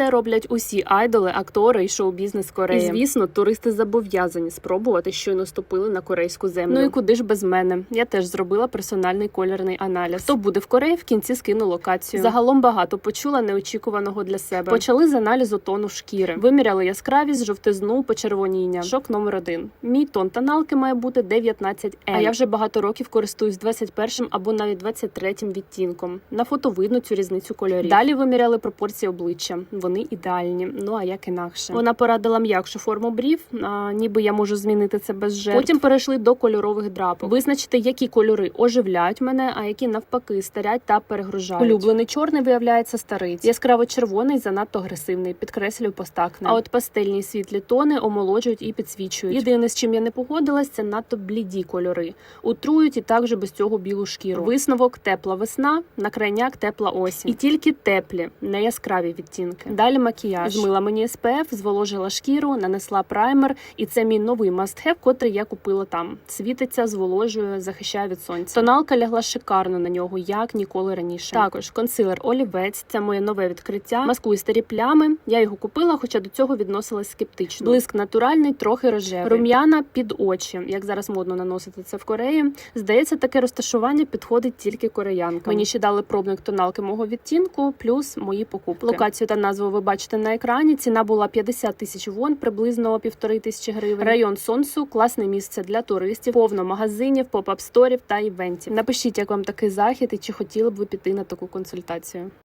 це роблять усі айдоли, актори і шоу-бізнес Кореї. І, звісно, туристи зобов'язані спробувати, щойно ступили на корейську землю. Ну і куди ж без мене? Я теж зробила персональний кольорний аналіз. Хто буде в Кореї, в кінці скину локацію. Загалом багато почула неочікуваного для себе. Почали з аналізу тону шкіри. Виміряли яскравість, жовтизну, почервоніння. Шок номер один. Мій тон тоналки має бути 19 А я вже багато років користуюсь 21 або навіть 23 відтінком. На фото видно цю різницю кольорів. Далі виміряли пропорції обличчя. Вони ідеальні. Ну а як інакше. Вона порадила м'якшу форму брів, а, ніби я можу змінити це без жертв. Потім перейшли до кольорових драпок. Визначити, які кольори оживляють мене, а які навпаки старять та перегружають. Улюблений чорний виявляється стариць. Яскраво червоний занадто агресивний, підкреслюю постакне. А от пастельні світлі тони омолоджують і підсвічують. Єдине, з чим я не погодилась, це надто бліді кольори. Утрують і також без цього білу шкіру. Висновок тепла весна, на крайняк тепла осінь. І тільки теплі, не яскраві відтінки. Далі макіяж. Змила мені SPF, зволожила шкіру, нанесла праймер, і це мій новий must-have, котрий я купила там. Світиться, зволожує, захищає від сонця. Тоналка лягла шикарно на нього, як ніколи раніше. Також консилер олівець, це моє нове відкриття. Маскує старі плями. Я його купила, хоча до цього відносилась скептично. Блиск натуральний, трохи рожевий. Рум'яна під очі, як зараз модно наносити це в Кореї. Здається, таке розташування підходить тільки кореянкам. Мені ще дали пробник тоналки мого відтінку, плюс мої покупки. Локацію та назву ви бачите на екрані. Ціна була 50 тисяч вон, приблизно півтори тисячі гривень. Район Сонсу класне місце для туристів, повно магазинів, поп-ап сторів та івентів. Напишіть, як вам такий захід і чи хотіли б ви піти на таку консультацію.